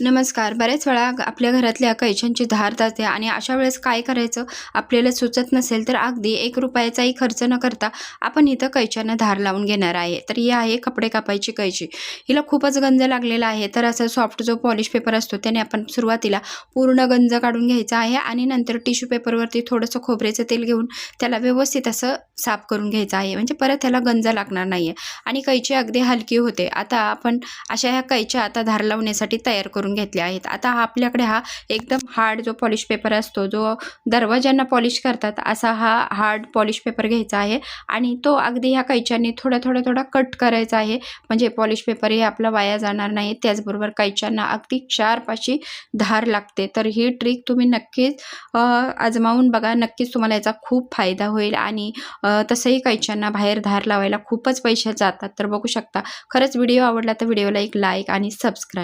नमस्कार. बऱ्याच वेळा आपल्या घरातल्या कैशांची धार जाते आणि अशा वेळेस काय करायचं? आपल्याला सुचत नसेल तर अगदी एक रुपयाचाही खर्च न करता आपण इथं कैच्यांना धार लावून घेणार आहे. तर ही आहे कपडे कापायची कैची हिला खूपच गंज लागलेला आहे. तर असा सॉफ्ट जो पॉलिश पेपर असतो त्याने आपण सुरुवातीला पूर्ण गंज काढून घ्यायचा आहे आणि नंतर टिश्यू पेपरवरती थोडंसं खोबरेचं तेल घेऊन त्याला व्यवस्थित असं साफ करून घ्यायचं आहे. म्हणजे परत त्याला गंज लागणार नाही आहे आणि कैची अगदी हलकी होते. आता आपण अशा ह्या कैच्या आता धार लावण्यासाठी तयार करून घेतले आहेत. आता हा आपल्याकडे हा एकदम हार्ड जो पॉलिश पेपर असतो जो दरवाजांना पॉलिश करतात असा हा हार्ड पॉलिश पेपर घ्यायचा आहे. आणि तो अगदी ह्या कैच्यांनी थोडा थोडा थोडा कट करायचा आहे. म्हणजे पॉलिश पेपर हे आपला वाया जाणार नाही. त्याचबरोबर कैच्यांना अगदी शार्प अशी धार लागते. तर ही ट्रिक तुम्ही नक्कीच आजमावून बघा. नक्कीच तुम्हाला याचा खूप फायदा होईल. आणि तसंही कैच्यांना बाहेर धार लावायला खूपच पैसे जातात. तर बघू शकता. खरंच व्हिडिओ आवडला तर व्हिडिओला एक लाईक आणि सबस्क्राईब